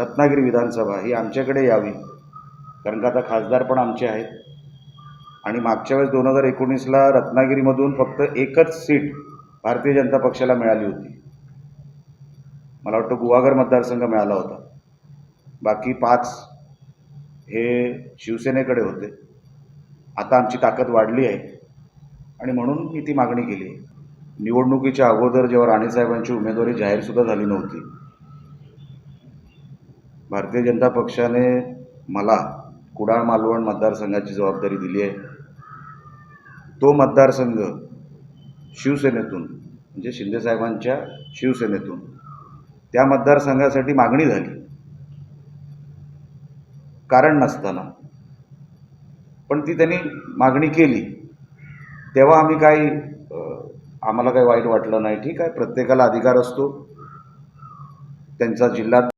रत्नागिरी विधानसभा ही आमच्याकडे यावी. कारण का आता खासदार पण आमचे आहेत. आणि मागच्या वेळेस दोन हजार एकोणीसला रत्नागिरीमधून फक्त एकच सीट भारतीय जनता पक्षाला मिळाली होती. मला वाटतं गुहागर मतदारसंघ मिळाला होता. बाकी पाच हे शिवसेनेकडे होते. आता आमची ताकद वाढली आहे. आणि म्हणून मी ती मागणी केली. आहे निवडणुकीच्या अगोदर जेव्हा राणेसाहेबांची उमेदवारी जाहीरसुद्धा झाली नव्हती भारतीय जनता पक्षाने मला कुडाळ मालवण मतदारसंघाची जबाबदारी दिली आहे. तो मतदारसंघ शिवसेनेतून म्हणजे शिंदेसाहेबांच्या शिवसेनेतून त्या मतदारसंघासाठी मागणी झाली. कारण नसताना. पण ती त्यांनी मागणी केली. तेव्हा आम्ही काही आम्हाला काही वाईट वाटलं नाही ठीक आहे? प्रत्येकाला अधिकार असतो. त्यांचा जिल्हा